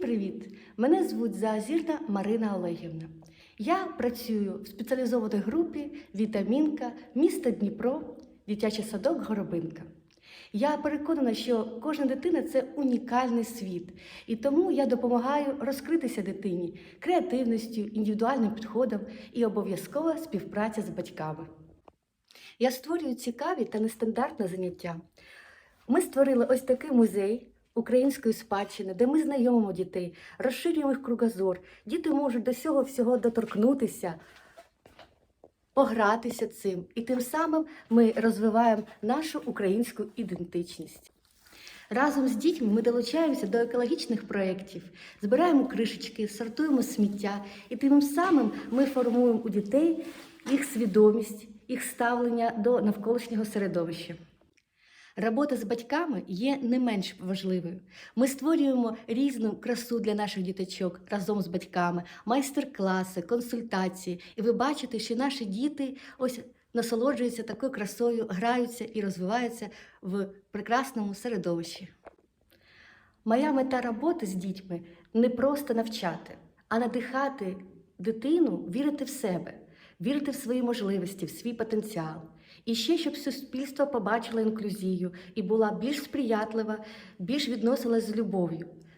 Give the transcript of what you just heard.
привіт! Мене звуть Заазірна Марина Олегівна. Я працюю в спеціалізованій групі Вітамінка міста Дніпро, дитячий садок Горобинка. Я переконана, що кожна дитина це унікальний світ, і тому я допомагаю розкритися дитині креативністю, індивідуальним підходом і обов'язкова співпраця з батьками. Я створюю цікаві та нестандартні заняття. Ми створили ось такий музей української спадщини, де ми знайомимо дітей, розширюємо їх кругозор. Діти можуть до цього всього доторкнутися, погратися цим. І тим самим ми розвиваємо нашу українську ідентичність. Разом з дітьми ми долучаємося до екологічних проєктів, збираємо кришечки, сортуємо сміття, і тим самим ми формуємо у дітей їх свідомість, їх ставлення до навколишнього середовища. Робота з батьками є не менш важливою. Ми створюємо різну красу для наших діточок разом з батьками, майстер-класи, консультації. І ви бачите, що наші діти ось насолоджуються такою красою, граються і розвиваються в прекрасному середовищі. Моя мета роботи з дітьми не просто навчати, а надихати дитину вірити в себе, вірити в свої можливості, в свій потенціал. І ще, щоб суспільство побачило інклюзію і була більш сприятлива, більш відносилась з любов'ю.